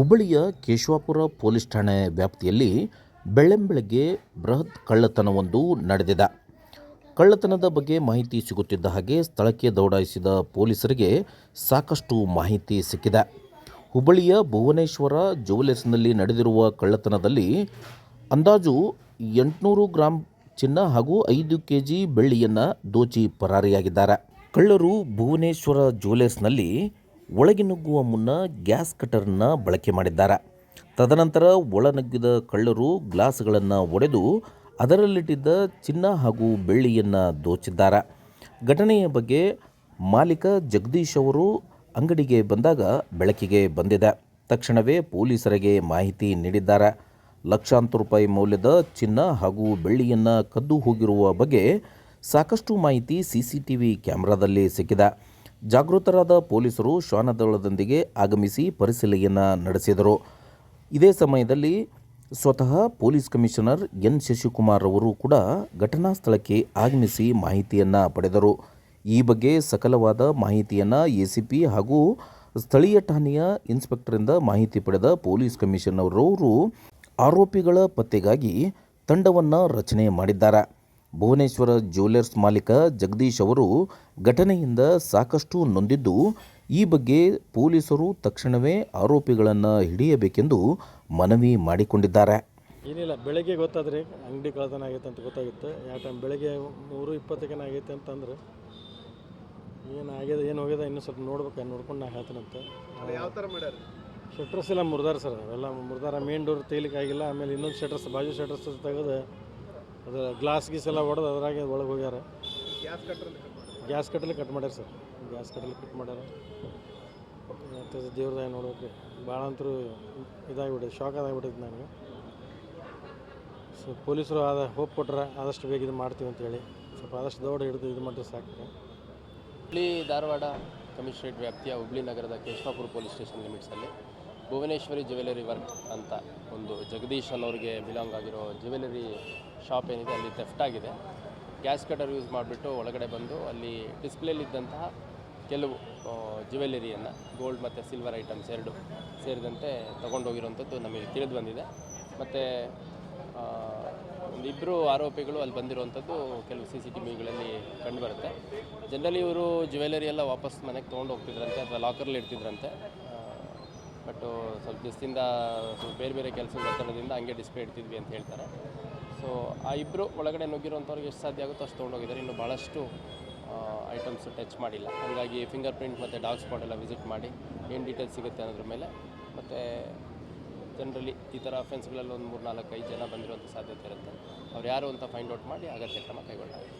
ಹುಬ್ಬಳ್ಳಿಯ ಕೇಶವಾಪುರ ಪೊಲೀಸ್ ಠಾಣೆ ವ್ಯಾಪ್ತಿಯಲ್ಲಿ ಬೆಳ್ಳಂಬೆಳಗ್ಗೆ ಬೃಹತ್ ಕಳ್ಳತನವೊಂದು ನಡೆದಿದೆ. ಕಳ್ಳತನದ ಬಗ್ಗೆ ಮಾಹಿತಿ ಸಿಗುತ್ತಿದ್ದ ಹಾಗೆ ಸ್ಥಳಕ್ಕೆ ದೌಡಾಯಿಸಿದ ಪೊಲೀಸರಿಗೆ ಸಾಕಷ್ಟು ಮಾಹಿತಿ ಸಿಕ್ಕಿದೆ. ಹುಬ್ಬಳ್ಳಿಯ ಭುವನೇಶ್ವರ ಜುವೆಲರ್ಸ್ನಲ್ಲಿ ನಡೆದಿರುವ ಕಳ್ಳತನದಲ್ಲಿ ಅಂದಾಜು ಎಂಟುನೂರು ಗ್ರಾಂ ಚಿನ್ನ ಹಾಗೂ ಐದು ಕೆ ಜಿ ಬೆಳ್ಳಿಯನ್ನು ದೋಚಿ ಪರಾರಿಯಾಗಿದ್ದಾರೆ. ಕಳ್ಳರು ಭುವನೇಶ್ವರ ಜ್ಯುವೆಲರ್ಸ್ನಲ್ಲಿ ಒಳಗೆ ನುಗ್ಗುವ ಮುನ್ನ ಗ್ಯಾಸ್ ಕಟರ್ನ ಬಳಕೆ ಮಾಡಿದ್ದಾರೆ. ತದನಂತರ ಒಳನುಗ್ಗಿದ ಕಳ್ಳರು ಗ್ಲಾಸ್ಗಳನ್ನು ಒಡೆದು ಅದರಲ್ಲಿಟ್ಟಿದ್ದ ಚಿನ್ನ ಹಾಗೂ ಬೆಳ್ಳಿಯನ್ನು ದೋಚಿದ್ದಾರೆ. ಘಟನೆಯ ಬಗ್ಗೆ ಮಾಲೀಕ ಜಗದೀಶ್ ಅವರು ಅಂಗಡಿಗೆ ಬಂದಾಗ ಬೆಳಕಿಗೆ ಬಂದಿದೆ. ತಕ್ಷಣವೇ ಪೊಲೀಸರಿಗೆ ಮಾಹಿತಿ ನೀಡಿದ್ದಾರೆ. ಲಕ್ಷಾಂತರ ರೂಪಾಯಿ ಮೌಲ್ಯದ ಚಿನ್ನ ಹಾಗೂ ಬೆಳ್ಳಿಯನ್ನು ಕದ್ದು ಹೋಗಿರುವ ಬಗ್ಗೆ ಸಾಕಷ್ಟು ಮಾಹಿತಿ ಸಿ ಸಿ ಟಿ ವಿ ಕ್ಯಾಮ್ರಾದಲ್ಲಿ ಸಿಕ್ಕಿದೆ. ಜಾಗೃತರಾದ ಪೊಲೀಸರು ಶ್ವಾನದಳದೊಂದಿಗೆ ಆಗಮಿಸಿ ಪರಿಶೀಲನೆಯನ್ನು ನಡೆಸಿದರು. ಇದೇ ಸಮಯದಲ್ಲಿ ಸ್ವತಃ ಪೊಲೀಸ್ ಕಮಿಷನರ್ ಎನ್. ಶಶಿಕುಮಾರ್ ಅವರು ಕೂಡ ಘಟನಾ ಸ್ಥಳಕ್ಕೆ ಆಗಮಿಸಿ ಮಾಹಿತಿಯನ್ನು ಪಡೆದರು. ಈ ಬಗ್ಗೆ ಸಕಲವಾದ ಮಾಹಿತಿಯನ್ನು ಎ ಸಿ ಪಿ ಹಾಗೂ ಸ್ಥಳೀಯ ಠಾಣೆಯ ಇನ್ಸ್ಪೆಕ್ಟರಿಂದ ಮಾಹಿತಿ ಪಡೆದ ಪೊಲೀಸ್ ಕಮಿಷನರ್ ಅವರು ಆರೋಪಿಗಳ ಪತ್ತೆಗಾಗಿ ತಂಡವನ್ನು ರಚನೆ ಮಾಡಿದ್ದಾರೆ. ಭುವನೇಶ್ವರ ಜ್ಯುವೆಲರ್ಸ್ ಮಾಲೀಕ ಜಗದೀಶ್ ಅವರು ಘಟನೆಯಿಂದ ಸಾಕಷ್ಟು ನೊಂದಿದ್ದು ಈ ಬಗ್ಗೆ ಪೊಲೀಸರು ತಕ್ಷಣವೇ ಆರೋಪಿಗಳನ್ನು ಹಿಡಿಯಬೇಕೆಂದು ಮನವಿ ಮಾಡಿಕೊಂಡಿದ್ದಾರೆ. ಏನಿಲ್ಲ ಬೆಳಗ್ಗೆ ಗೊತ್ತಾದ್ರಿ ಅಂಗಡಿ ಕಳ್ತನ ಆಗೈತೆ ಅಂತ ಗೊತ್ತಾಗಿತ್ತು. ಯಾವ ಟೈಮ್ ಬೆಳಗ್ಗೆ ಮೂರು ಇಪ್ಪತ್ತಕ್ಕೇನು ಆಗೈತೆ ಅಂತಂದ್ರೆ ಏನು ಆಗ್ಯದ ಏನು ಹೋಗ್ಯದ ಇನ್ನೂ ಸ್ವಲ್ಪ ನೋಡ್ಬೇಕು ನೋಡ್ಕೊಂಡು ನಾ ಹೇಳ್ತೀನಂತ ಯಾವ ಥರ ಮಾಡ್ಯಾರ? ಶಟ್ರಸ್ ಎಲ್ಲ ಮುರಿದಾರ ಸರ್ ಅವೆಲ್ಲ ಮುರಿದಾರ ಮೇನ್ ಡೋರ್ ತೆಗಿಲಿಕ್ಕೆ ಆಗಿಲ್ಲ ಆಮೇಲೆ ಇನ್ನೊಂದು ಶೆಟ್ರಸ್ ಬಾಜು ಶೆಟ್ರಸ್ ತೆಗೆದು ಅದು ಗ್ಲಾಸ್ ಗೀಸ್ ಎಲ್ಲ ಹೊಡೆದು ಅದ್ರಾಗೆ ಒಳಗೆ ಹೋಗ್ಯಾರ. ಗ್ಯಾಸ್ ಕಟ್ಟರಲ್ಲಿ ಗ್ಯಾಸ್ ಕಟ್ಟಲಿ ಕಟ್ ಮಾಡ್ಯಾರ ಸರ್. ಗ್ಯಾಸ್ ಕಟ್ಟಲಿ ಕಟ್ ಮಾಡ್ಯಾರ. ಮತ್ತು ದೇವ್ರದಾಗ ನೋಡ್ಬೇಕು ಭಾಳ ಅಂತರೂ ಇದಾಗಿಬಿಟ್ಟಿದೆ ಶಾಕ್ ಆದಾಗ್ಬಿಟ್ಟಿದೆ ನನಗೆ ಸೊ ಪೊಲೀಸರು ಆದ ಹೋಪ್ ಕೊಟ್ರೆ ಆದಷ್ಟು ಬೇಗ ಇದು ಮಾಡ್ತೀವಿ ಅಂತೇಳಿ. ಸ್ವಲ್ಪ ಆದಷ್ಟು ದೌಡ ಹಿಡಿದು ಇದು ಮಾಡಿದ್ರೆ ಸಾಕು. ಹುಬ್ಳಿ ಧಾರವಾಡ ಕಮಿಷನರೇಟ್ ವ್ಯಾಪ್ತಿಯ ಹುಬ್ಳಿ ನಗರದ ಕೇಶವಾಪುರ ಪೊಲೀಸ್ ಸ್ಟೇಷನ್ ಲಿಮಿಟ್ಸಲ್ಲಿ ಭುವನೇಶ್ವರಿ ಜ್ಯುವೆಲರಿ ವರ್ಕ್ ಅಂತ ಒಂದು ಜಗದೀಶ್ ಅನ್ನೋರಿಗೆ ಬಿಲಾಂಗ್ ಆಗಿರೋ ಜ್ಯುವೆಲರಿ ಶಾಪ್ ಏನಿದೆ, ಅಲ್ಲಿ ಥೆಫ್ಟ್ ಆಗಿದೆ. ಗ್ಯಾಸ್ ಕಟರ್ ಯೂಸ್ ಮಾಡಿಬಿಟ್ಟು ಒಳಗಡೆ ಬಂದು ಅಲ್ಲಿ ಡಿಸ್ಪ್ಲೇಲಿದ್ದಂತಹ ಕೆಲವು ಜ್ಯುವೆಲರಿಯನ್ನು ಗೋಲ್ಡ್ ಮತ್ತು ಸಿಲ್ವರ್ ಐಟಮ್ಸ್ ಎರಡು ಸೇರಿದಂತೆ ತೊಗೊಂಡೋಗಿರೋಂಥದ್ದು ನಮಗೆ ತಿಳಿದು ಬಂದಿದೆ. ಮತ್ತು ಒಂದಿಬ್ಬರು ಆರೋಪಿಗಳು ಅಲ್ಲಿ ಬಂದಿರುವಂಥದ್ದು ಕೆಲವು ಸಿ ಸಿ ಟಿ ವಿಗಳಲ್ಲಿ ಕಂಡುಬರುತ್ತೆ ಜನರಲಿ ಇವರು ಜ್ಯುವೆಲರಿ ಎಲ್ಲ ವಾಪಸ್ ಮನೆಗೆ ತೊಗೊಂಡು ಹೋಗ್ತಿದ್ರಂತೆ ಅಥವಾ ಲಾಕರ್ಲಿ ಇಡ್ತಿದ್ರಂತೆ. ಬಟ್ಟು ಸ್ವಲ್ಪ ದಿವಸದಿಂದ ಬೇರೆ ಬೇರೆ ಕೆಲಸದ ಒತ್ತಡದಿಂದ ಹಂಗೆ ಡಿಸ್ಪ್ಲೇ ಇಡ್ತಿದ್ವಿ ಅಂತ ಹೇಳ್ತಾರೆ. ಸೊ ಆ ಇಬ್ಬರು ಒಳಗಡೆ ನುಗ್ಗಿರೋಂಥವ್ರಿಗೆ ಎಷ್ಟು ಸಾಧ್ಯ ಆಗುತ್ತೋ ಅಷ್ಟು ತೊಗೊಂಡೋಗಿದ್ದಾರೆ ಇನ್ನು ಭಾಳಷ್ಟು ಐಟಮ್ಸ್ ಟಚ್ ಮಾಡಿಲ್ಲ. ಹಾಗಾಗಿ ಫಿಂಗರ್ ಪ್ರಿಂಟ್ ಮತ್ತು ಡಾಗ್ ಸ್ಪಾಟ್ ಎಲ್ಲ ವಿಸಿಟ್ ಮಾಡಿ ಏನು ಡೀಟೇಲ್ಸ್ ಸಿಗುತ್ತೆ ಅನ್ನೋದ್ರ ಮೇಲೆ. ಮತ್ತು ಜನರಲಿ ಈ ಥರ ಅಫೆನ್ಸ್ಗಳಲ್ಲಿ ಒಂದು ಮೂರು ನಾಲ್ಕು ಐದು ಜನ ಬಂದಿರುವಂಥ ಸಾಧ್ಯತೆ ಇರುತ್ತೆ. ಅವ್ರು ಯಾರು ಅಂತ ಫೈಂಡ್ ಔಟ್ ಮಾಡಿ ಅಗತ್ಯ ಕ್ರಮ ಕೈಗೊಳ್ಳಲಾಗುತ್ತೆ